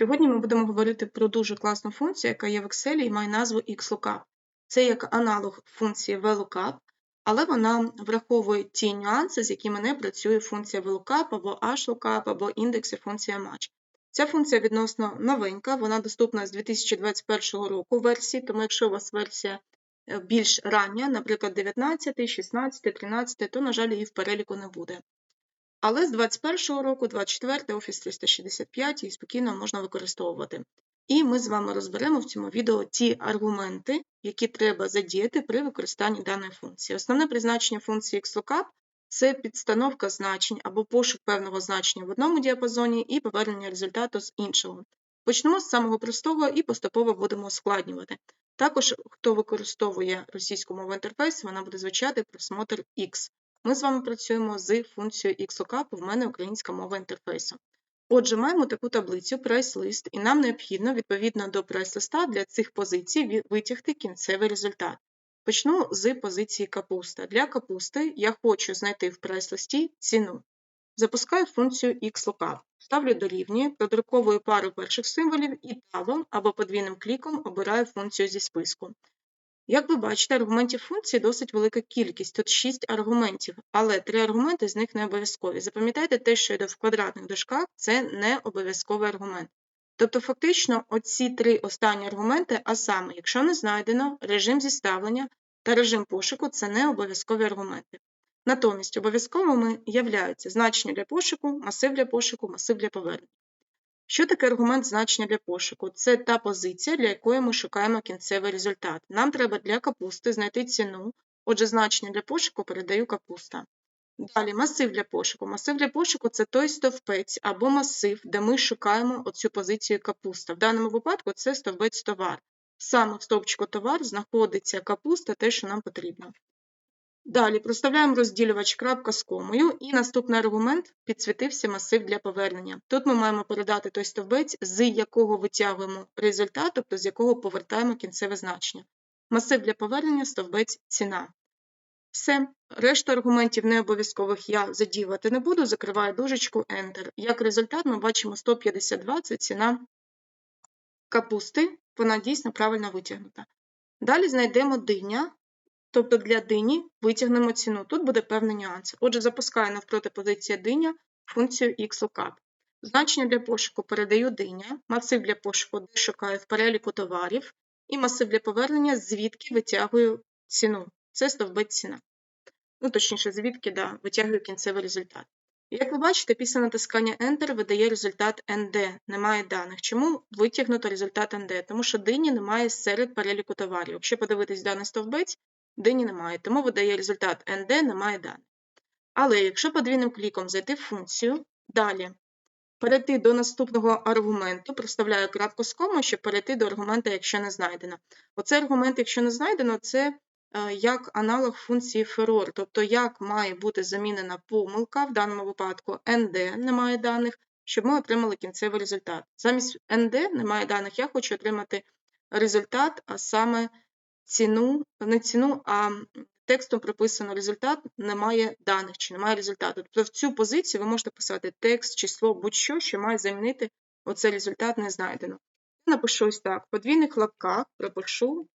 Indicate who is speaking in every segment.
Speaker 1: Сьогодні ми будемо говорити про дуже класну функцію, яка є в Excel і має назву XLOOKUP. Це як аналог функції VLOOKUP, але вона враховує ті нюанси, з якими не працює функція VLOOKUP або HLOOKUP, або індекс і функція Match. Ця функція відносно новенька, вона доступна з 2021 року версії, тому якщо у вас версія е, більш рання, наприклад, 19, 16, 13, то, на жаль, її в переліку не буде. Але з 21 року, 24 Office 365 її спокійно можна використовувати. І ми з вами розберемо в цьому відео ті аргументи, які треба задіяти при використанні даної функції. Основне призначення функції XLOOKUP – це підстановка значень або пошук певного значення в одному діапазоні і повернення результату з іншого. Почнемо з самого простого і поступово будемо ускладнювати. Також, хто використовує російську мову інтерфейс, вона буде звучати просмотр X. Ми з вами працюємо з функцією XLOOKUP, в мене українська мова інтерфейсу. Отже, маємо таку таблицю price-list, і нам необхідно, відповідно до прайс-листа, для цих позицій витягти кінцевий результат. Почну з позиції капуста. Для капусти я хочу знайти в прайс-листі ціну. Запускаю функцію XLOOKUP, ставлю дорівнює, продруковую пару перших символів і табом або подвійним кліком обираю функцію зі списку. Як ви бачите, аргументів функції досить велика кількість, тут 6 аргументів, але 3 аргументи з них не обов'язкові. Запам'ятайте те, що йде в квадратних дужках, це не обов'язковий аргумент. Тобто, фактично, оці три останні аргументи, а саме, якщо не знайдено, режим зіставлення та режим пошуку це не обов'язкові аргументи. Натомість обов'язковими являються значення для пошуку, масив для пошуку, масив для повернення. Що таке аргумент значення для пошуку? Це та позиція, для якої ми шукаємо кінцевий результат. Нам треба для капусти знайти ціну, отже, значення для пошуку передаю капуста. Далі масив для пошуку. Масив для пошуку це той стовпець або масив, де ми шукаємо оцю позицію капуста. В даному випадку це стовпець товар. Саме в стовпчику товар знаходиться капуста, те, що нам потрібно. Далі проставляємо розділювач крапка з комою, і наступний аргумент підсвітився масив для повернення. Тут ми маємо передати той стовбець, з якого витягуємо результат, тобто з якого повертаємо кінцеве значення. Масив для повернення стовбець ціна. Все, решту аргументів необов'язкових я задіювати не буду, закриваю дужечку Enter. Як результат, ми бачимо 152 це ціна капусти, вона дійсно правильно витягнута. Далі знайдемо диня. Тобто для дині витягнемо ціну. Тут буде певний нюанс. Отже, запускаю навпроти позиція диня функцію XLOOKUP. Значення для пошуку передаю диня, масив для пошуку, де шукаю в переліку товарів, і масив для повернення, звідки витягую ціну. Це стовбець ціна. Ну, точніше, звідки да, витягую кінцевий результат. Як ви бачите, після натискання Enter видає результат ND, немає даних. Чому витягнуто результат ND? Тому що дині немає серед переліку товарів. Якщо подивитись даний стовбець, дині немає, тому видає результат ND немає даних. Але якщо подвійним кліком зайти в функцію, далі перейти до наступного аргументу, проставляю крапку з комою, щоб перейти до аргумента, якщо не знайдено. Оцей аргумент, якщо не знайдено, це е, як аналог функції FEROR, тобто як має бути замінена помилка, в даному випадку ND немає даних, щоб ми отримали кінцевий результат. Замість ND немає даних, я хочу отримати результат, а саме ціну, не ціну, а текстом прописано результат, немає даних чи немає результату. Тобто в цю позицію ви можете писати текст, число, будь-що, що має замінити оцей результат не знайдено. Я напишу ось так: в подвійних лапках пропишу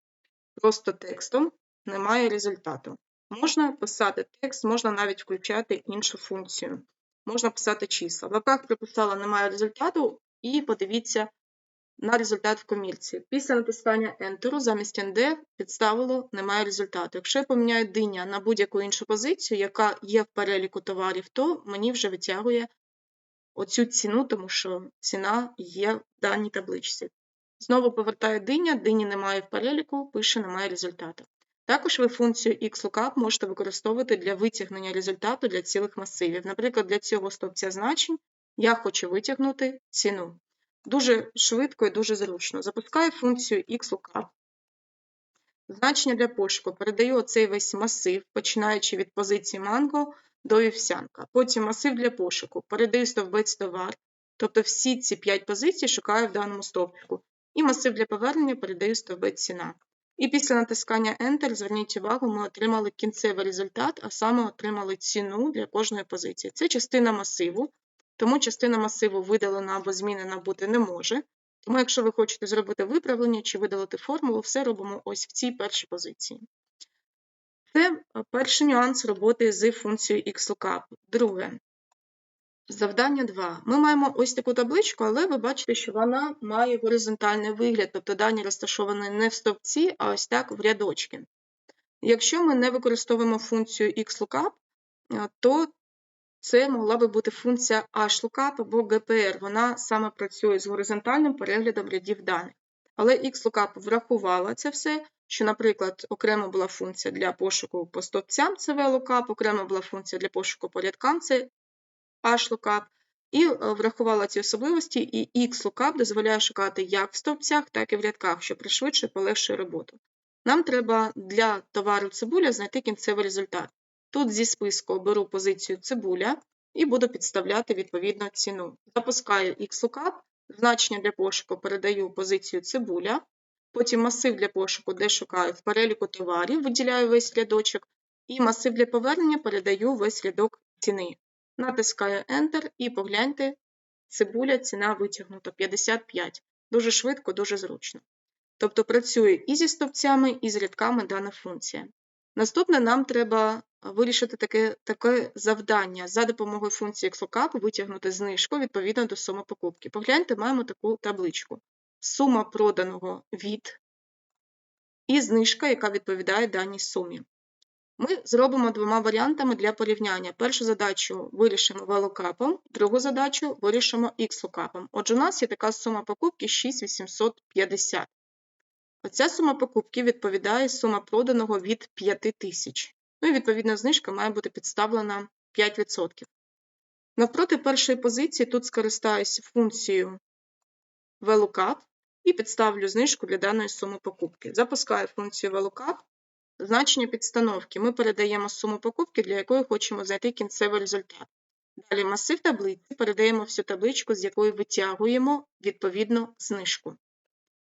Speaker 1: просто текстом немає результату. Можна писати текст, можна навіть включати іншу функцію. Можна писати числа. В лапках приписала немає результату, і подивіться на результат в комірці. Після натискання Enter замість ND підставило немає результату. Якщо я поміняю диня на будь-яку іншу позицію, яка є в переліку товарів, то мені вже витягує оцю ціну, тому що ціна є в даній табличці. Знову повертаю диня, дині немає в переліку, пише немає результату. Також ви функцію XLOOKUP можете використовувати для витягнення результату для цілих масивів. Наприклад, для цього стовпця значень я хочу витягнути ціну. Дуже швидко і дуже зручно. Запускаю функцію XLOOKUP. Значення для пошуку передаю оцей весь масив, починаючи від позиції Mango до вівсянка. Потім масив для пошуку. Передаю стовбець товар. Тобто всі ці 5 позицій шукаю в даному стовпчику. І масив для повернення передаю стовбець ціна. І після натискання Enter, зверніть увагу, ми отримали кінцевий результат, а саме отримали ціну для кожної позиції. Це частина масиву, тому частина масиву видалена або змінена бути не може. Тому, якщо ви хочете зробити виправлення чи видалити формулу, все робимо ось в цій першій позиції. Це е, перший нюанс роботи з функцією XLOOKUP. Друге. Завдання 2. Ми маємо ось таку табличку, але ви бачите, що вона має горизонтальний вигляд, тобто дані розташовані не в стовпці, а ось так в рядочки. Якщо ми не використовуємо функцію XLOOKUP, е, то це могла би бути функція HLOOKUP або GPR. Вона саме працює з горизонтальним переглядом рядів даних. Але XLOOKUP врахувала це все, що, наприклад, окремо була функція для пошуку по стовпцям це VLOOKUP, окремо була функція для пошуку по рядкам це HLOOKUP, і е, врахувала ці особливості, і XLOOKUP дозволяє шукати як в стовпцях, так і в рядках, що пришвидшує полегшує роботу. Нам треба для товару цибуля знайти кінцевий результат. Тут зі списку беру позицію цибуля і буду підставляти відповідну ціну. Запускаю XLOOKUP, значення для пошуку передаю позицію цибуля, потім масив для пошуку, де шукаю в переліку товарів, виділяю весь рядочок, і масив для повернення передаю весь рядок ціни. Натискаю Enter і погляньте, цибуля ціна витягнута 55. Дуже швидко, дуже зручно. Тобто працює і зі стовпцями, і з рядками дана функція. Наступне нам треба вирішити таке таке завдання за допомогою функції XLOOKUP витягнути знижку відповідно до суми покупки. Погляньте, маємо таку табличку. Сума проданого від і знижка, яка відповідає даній сумі. Ми зробимо двома варіантами для порівняння. Першу задачу вирішимо VLOOKUP, другу задачу вирішимо XLOOKUP. Отже, у нас є така сума покупки 6850. Оця сума покупки відповідає сума проданого від 5000. Ну і відповідна знижка має бути підставлена 5%. Навпроти першої позиції тут скористаюся функцією VLOOKUP і підставлю знижку для даної суми покупки. Запускаю функцію VLOOKUP, значення підстановки. Ми передаємо суму покупки, для якої хочемо знайти кінцевий результат. Далі масив таблиці передаємо всю табличку, з якої витягуємо відповідну знижку.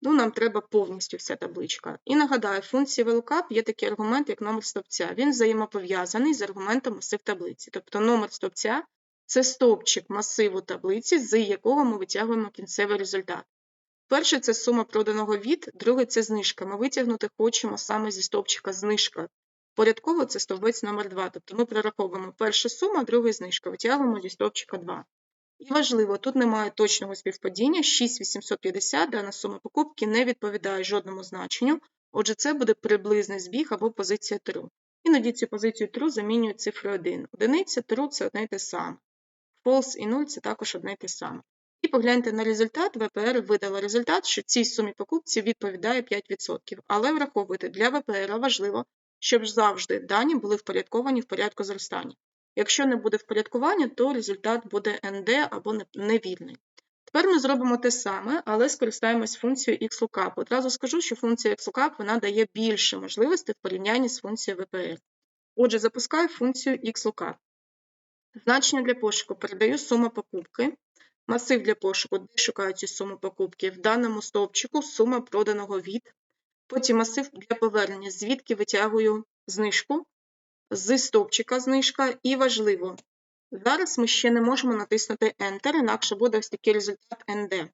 Speaker 1: Ну, Нам треба повністю вся табличка. І нагадаю, в функції VLOOKUP є такий аргумент, як номер стовпця. Він взаємопов'язаний з аргументом масив таблиці. Тобто номер стовпця це стовпчик масиву таблиці, з якого ми витягуємо кінцевий результат. Перший це сума проданого від, другий це знижка. Ми витягнути хочемо саме зі стовпчика знижка. Порядково це стовбець номер 2 Тобто ми прораховуємо перша сума, другий знижка, витягуємо зі стовпчика 2. І важливо, тут немає точного співпадіння, 6850 дана сума покупки не відповідає жодному значенню, отже, це буде приблизний збіг або позиція true. Іноді цю позицію true замінюють цифрою 1. Одиниця true – це одне й те саме. False і 0 це також одне й те саме. І погляньте на результат, ВПР видала результат, що цій сумі покупці відповідає 5%. Але враховуйте, для ВПР важливо, щоб завжди дані були впорядковані в порядку зростання. Якщо не буде впорядкування, то результат буде ND або невільний. Тепер ми зробимо те саме, але скористаємось функцією XLOOKUP. Одразу скажу, що функція XLOOKUP вона дає більше можливостей в порівнянні з функцією VPR. Отже, запускаю функцію XLOOKUP. Значення для пошуку передаю суму покупки. Масив для пошуку, де шукаю цю суму покупки. В даному стовпчику сума проданого від. Потім масив для повернення, звідки витягую знижку з стовпчика знижка, і важливо. Зараз ми ще не можемо натиснути Enter, інакше буде ось такий результат ND.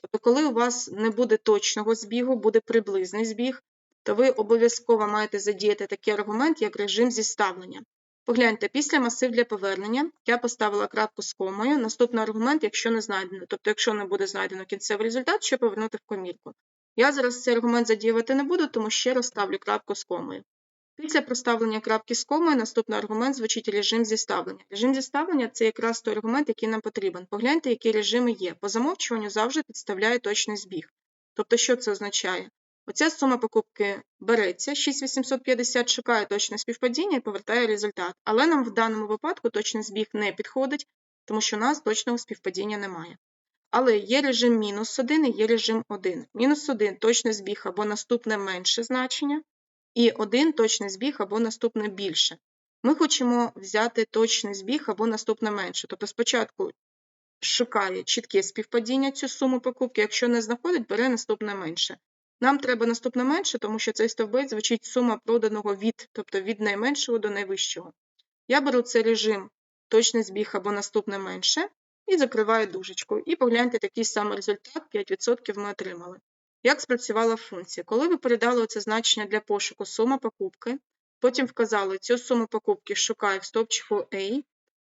Speaker 1: Тобто, коли у вас не буде точного збігу, буде приблизний збіг, то ви обов'язково маєте задіяти такий аргумент, як режим зіставлення. Погляньте, після масив для повернення я поставила крапку з комою. Наступний аргумент, якщо не знайдено, тобто, якщо не буде знайдено кінцевий результат, що повернути в комірку. Я зараз цей аргумент задіювати не буду, тому ще раз ставлю крапку з комою. Після проставлення крапки з комою наступний аргумент звучить режим зіставлення. Режим зіставлення це якраз той аргумент, який нам потрібен. Погляньте, які режими є. По замовчуванню завжди підставляє точний збіг. Тобто, що це означає? Оця сума покупки береться, 6850 шукає точне співпадіння і повертає результат. Але нам в даному випадку точний збіг не підходить, тому що у нас точного співпадіння немає. Але є режим мінус 1 і є режим 1. Мінус 1 точний збіг або наступне менше значення і один точний збіг або наступне більше. Ми хочемо взяти точний збіг або наступне менше. Тобто спочатку шукає чітке співпадіння цю суму покупки, якщо не знаходить, бере наступне менше. Нам треба наступне менше, тому що цей стовбець звучить сума проданого від, тобто від найменшого до найвищого. Я беру цей режим точний збіг або наступне менше, і закриває дужечку. І погляньте такий самий результат 5% ми отримали. Як спрацювала функція? Коли ви передали це значення для пошуку сума покупки, потім вказали цю суму покупки шукай в стовпчику A,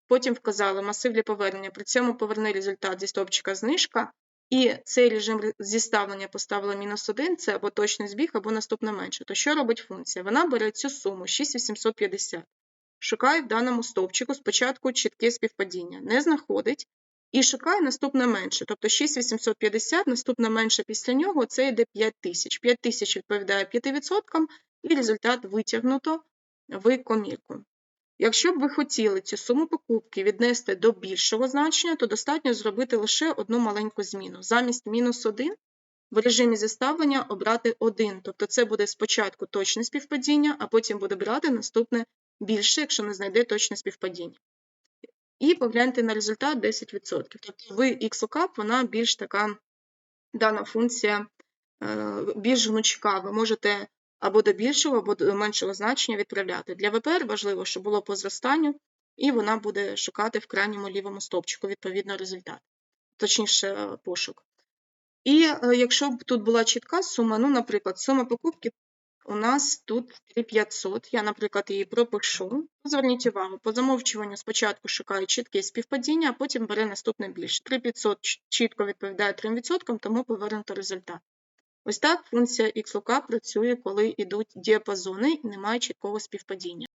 Speaker 1: потім вказали масив для повернення, при цьому поверни результат зі стовпчика знижка, і цей режим ре- зіставлення поставила мінус 1, це або точний збіг, або наступне менше. То що робить функція? Вона бере цю суму 6850, шукає в даному стовпчику спочатку чітке співпадіння, не знаходить, і шукає наступне менше. Тобто 6850, наступне менше після нього це йде 5000. 5000 відповідає 5%, і результат витягнуто в комірку. Якщо б ви хотіли цю суму покупки віднести до більшого значення, то достатньо зробити лише одну маленьку зміну. Замість мінус 1 в режимі зіставлення обрати 1. Тобто це буде спочатку точне співпадіння, а потім буде брати наступне більше, якщо не знайде точне співпадіння. І погляньте на результат 10%. Тобто в XLOOKUP вона більш така, дана функція е, більш гнучка. Ви можете або до більшого, або до меншого значення відправляти. Для ВПР важливо, щоб було по зростанню, і вона буде шукати в крайньому лівому стовпчику відповідно результат, точніше е, пошук. І е, якщо б тут була чітка сума, ну, наприклад, сума покупки у нас тут 3500, я, наприклад, її пропишу. Зверніть увагу, по замовчуванню спочатку шукаю чітке співпадіння, а потім бере наступне більше. 3500 чітко відповідає 3%, тому повернуто результат. Ось так функція XLOOKUP працює, коли йдуть діапазони і немає чіткого співпадіння.